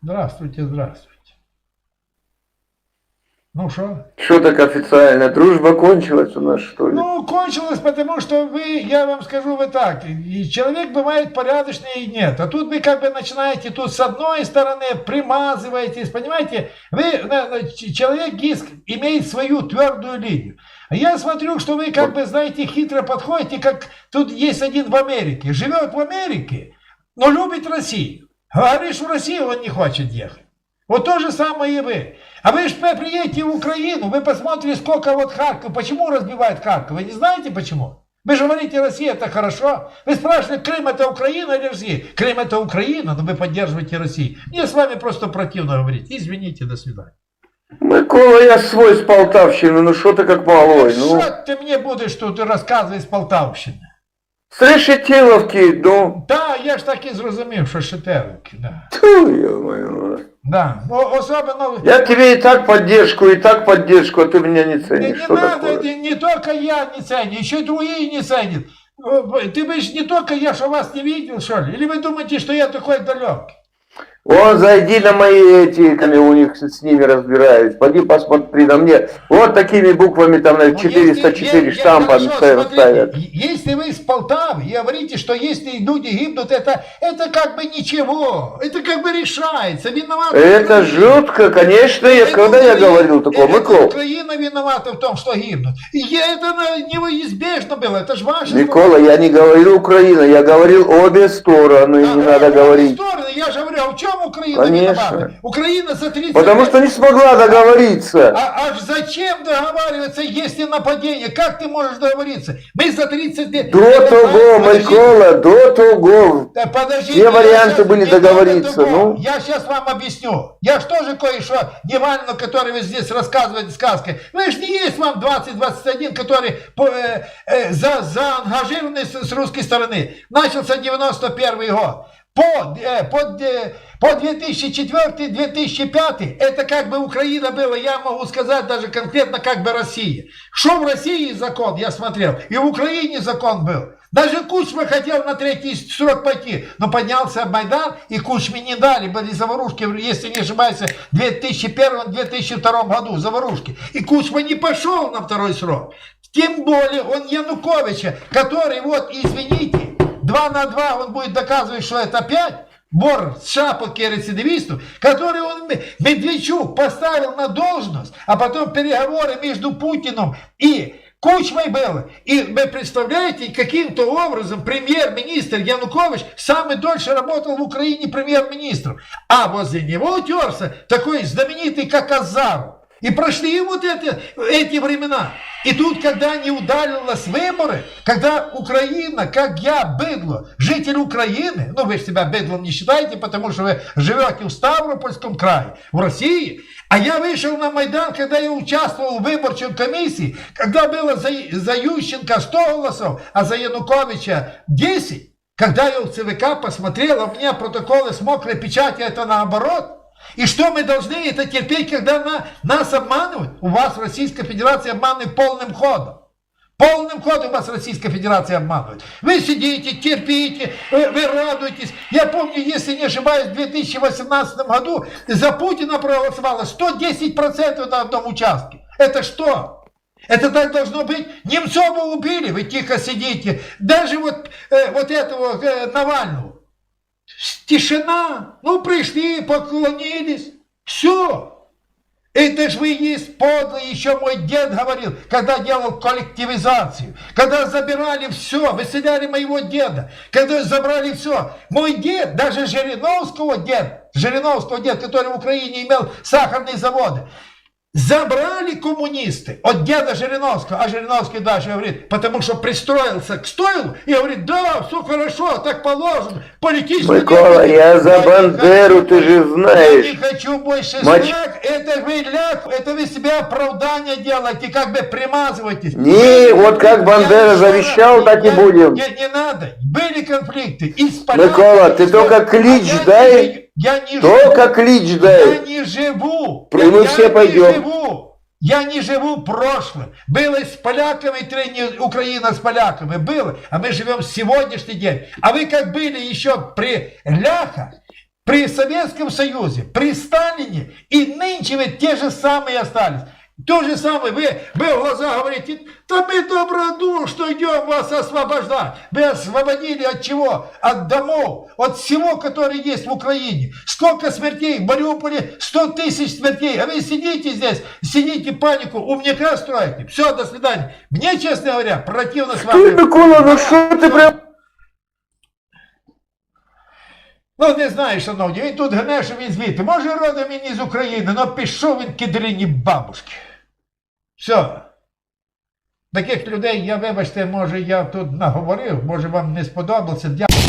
Здравствуйте, здравствуйте. Ну что? Что так официально? Дружба кончилась у нас, что ли? Ну, кончилось, потому что вы, я вам скажу вы так, и человек бывает порядочный и нет. А тут вы как бы начинаете тут с одной стороны примазываетесь, понимаете? Вы, человек есть, имеет свою твердую линию. А я смотрю, что вы как бы, знаете, хитро подходите, как тут есть один в Америке, живет в Америке, но любит Россию. Говоришь, в Россию он не хочет ехать. Вот то же самое и вы. А вы же приедете в Украину, вы посмотрите, сколько вот Харьков, почему разбивает Харьков, вы не знаете почему? Вы же говорите, Россия это хорошо. Вы спрашиваете, Крым это Украина или Россия? Крым это Украина, но вы поддерживаете Россию. Мне с вами просто противно говорить. Извините, до свидания. Микола, я свой с Полтавщины, ну что ты как малой, ну. Что ты мне будешь тут рассказывать з Полтавщини? С Решетиловки, ну. Да, я ж так і зрозумів, що Шетелики, да. Тьфу, ё-моё. Да. О, особенно... Я тебе и так поддержку, и так поддержку, а ты меня не Не, ценишь. не Что надо, такое? это не только я не ценю, еще и другие не ценят. Ты бы ж не только я, что вас не видел, что ли? Или вы думаете, что я такой далекий? Вон, зайди на мои эти, там я у них с ними разбираюсь. Пойди посмотри на мне. Вот такими буквами там на Ну, 404 если- я- штампа хорошо, ставят. смотрите, Если вы из Полтавы и говорите, что если люди гибнут, это, это как бы ничего, это как бы решается, виноват. Это жутко, конечно, я, Это когда я Украина- говорил такое, это. Украина виновата в том, что гибнут. И я- это неизбежно было, это же ваше Микола, я не говорил Украина, я говорил обе стороны, А, не надо говорить. стороны, я а в чем Украина Конечно. виновата? Украина за 30 Потому лет- что не смогла договориться. А, а зачем договариваться, если нападение? Как ты можешь договориться? Мы за 30 лет... До Это, того, Микола, до того. да подожди, Все варианты были договориться, ну. Я сейчас вам объясню. Я ж тоже кое-что, Невальну, который вы здесь рассказываете сказкой. Вы же не есть вам 20-21, который по- э, э, за, заангажированный с, с русской стороны. Начался 91 год. По, э, по 2004-2005 это как бы Украина была, я могу сказать даже конкретно как бы Россия. Что в России закон, я смотрел, и в Украине закон был. Даже Кучма хотел на третий срок пойти, но поднялся Майдан, и Кучме не дали, были заварушки, если не ошибаюсь, в 2001-2002 году, заварушки. И Кучма не пошел на второй срок. Тем более он Януковича, который, вот, извините, два на два он будет доказывать, что это пять, вор с шапок и рецидивистов, который он Медведчук поставил на должность, а потом переговоры между Путиным и Кучмой было. И вы представляете, каким-то образом премьер-министр Янукович самый дольше работал в Украине премьер-министром. А возле него утерся такой знаменитый, как Азаров. И прошли вот это, эти времена. И тут, когда не удалилось выборы, когда Украина, как я, быдло, житель Украины, ну вы же себя быдлом не считаете, потому что вы живете в Ставропольском крае, в России, а я вышел на Майдан, когда я участвовал в выборчей комиссии, когда было за, за Ющенко 100 голосов, а за Януковича 10, когда я в ЦВК посмотрел, а у меня протоколы с мокрой печати, это наоборот, и что мы должны это терпеть, когда на, нас обманывают? У вас Российская Федерация обманывает полным ходом. Полным ходом вас Российская Федерация обманывает. Вы сидите, терпите, вы, вы радуетесь. Я помню, если не ошибаюсь, в 2018 году за Путина проголосовало 110% на одном участке. Это что? Это так должно быть. Немцова убили, вы тихо сидите. Даже вот, э, вот этого э, Навального. Тишина. Ну, пришли, поклонились. Все. Это ж вы есть подлый, еще мой дед говорил, когда делал коллективизацию, когда забирали все, выселяли моего деда, когда забрали все. Мой дед, даже Жириновского дед, Жириновского дед, который в Украине имел сахарные заводы, Забрали коммунисты от деда Жириновского, а Жириновский дальше говорит, потому что пристроился к стойлу и говорит, да, все хорошо, так положено, политически... Микола, я за Бандеру, ты же Я знаешь. не хочу больше Мач- знать, это вы ляг, это вы себе оправдание делаете, как бы примазываетесь. Не, вот как я Бандера еще завещал, так и я- будем. Не, не надо, были конфликты. и с поляками, Микола, ты только клич А я дай. Я не Только живу. клич Я дай. не живу. И мы я все не пойдем. живу. Я не живу прошлым. Было с поляками Украина с поляками. Было. А мы живем сегодняшний день. А вы как были еще при ляхах, При Советском Союзе, при Сталине и нынче вы те же самые остались. То же самое, вы, вы в глаза говорите, да мы добродушно идем вас освобождать. Вы освободили от чего? От домов, от всего, которое есть в Украине. Сколько смертей? В Мариуполе 100 тысяч смертей. А вы сидите здесь, сидите панику, умника строите. Все, до свидания. Мне, честно говоря, противно с Ты, вами. Микола, ну що ти прям... Ну, не знаю, шановні, він тут гне, що він звідти. Може, родом він із України, але пішов він кідрині бабушки. Все. Таких людей, я вибачте, може, я тут наговорив, може вам не сподобалося. Дякую.